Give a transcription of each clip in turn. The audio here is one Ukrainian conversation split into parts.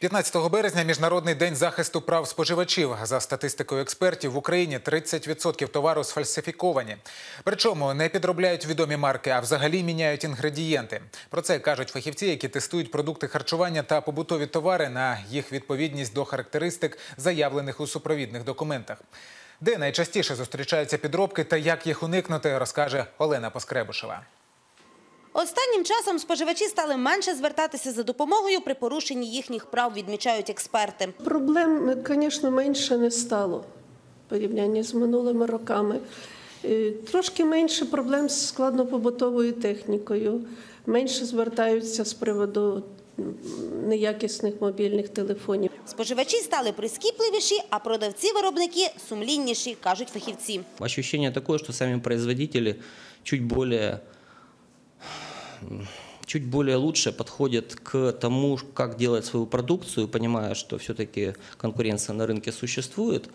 15 березня міжнародний день захисту прав споживачів. За статистикою експертів в Україні 30% товару сфальсифіковані. Причому не підробляють відомі марки, а взагалі міняють інгредієнти. Про це кажуть фахівці, які тестують продукти харчування та побутові товари на їх відповідність до характеристик, заявлених у супровідних документах. Де найчастіше зустрічаються підробки та як їх уникнути, розкаже Олена Поскребушева. Останнім часом споживачі стали менше звертатися за допомогою при порушенні їхніх прав, відмічають експерти. Проблем, звісно, менше не стало в порівнянні з минулими роками. Е, Трошки менше проблем з складнопобутовою технікою, менше звертаються з приводу неякісних мобільних телефонів. Споживачі стали прискіпливіші, а продавці-виробники сумлінніші, кажуть фахівці. Ощущение такое, что сами производители чуть более, чуть более лучше подходят к тому, как делать свою продукцию, понимая, что все-таки конкуренция на рынке существует,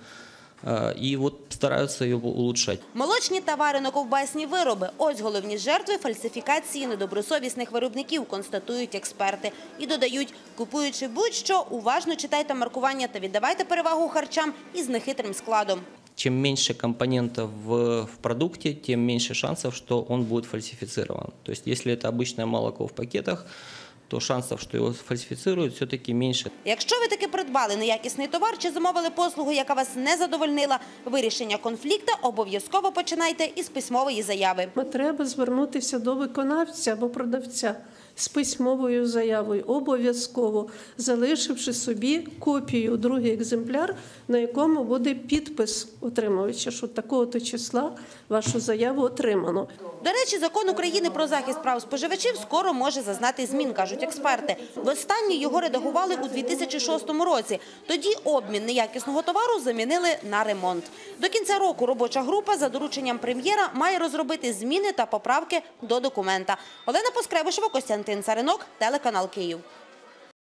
э, и вот стараются ее улучшать. Молочні та варено-ковбасні вироби – ось головні жертви фальсифікації недобросовісних виробників, констатують експерти. І додають, купуючи будь-що, уважно читайте маркування та віддавайте перевагу харчам із нехитрим складом. Чем меньше компонентов в, в продукте, тем меньше шансов, что он будет фальсифицирован. То есть, если это обычное молоко в пакетах, то шансов, что его фальсифицируют, все-таки меньше. Якщо ви таки придбали неякісний товар чи замовили послугу, яка вас не задовольнила, вирішення конфлікту обов'язково починайте із письмової заяви. Треба звернутися до виконавця або продавця з письмовою заявою, обов'язково залишивши собі копію, другий екземпляр, на якому буде підпис отримувача, що такого-то числа вашу заяву отримано. До речі, закон України про захист прав споживачів скоро може зазнати змін, кажуть експерти. Востаннє його редагували у 2006 році. Тоді обмін неякісного товару замінили на ремонт. До кінця року робоча група за дорученням прем'єра має розробити зміни та поправки до документа. Олена Поскребушева, Костянтин Царинок, телеканал Київ.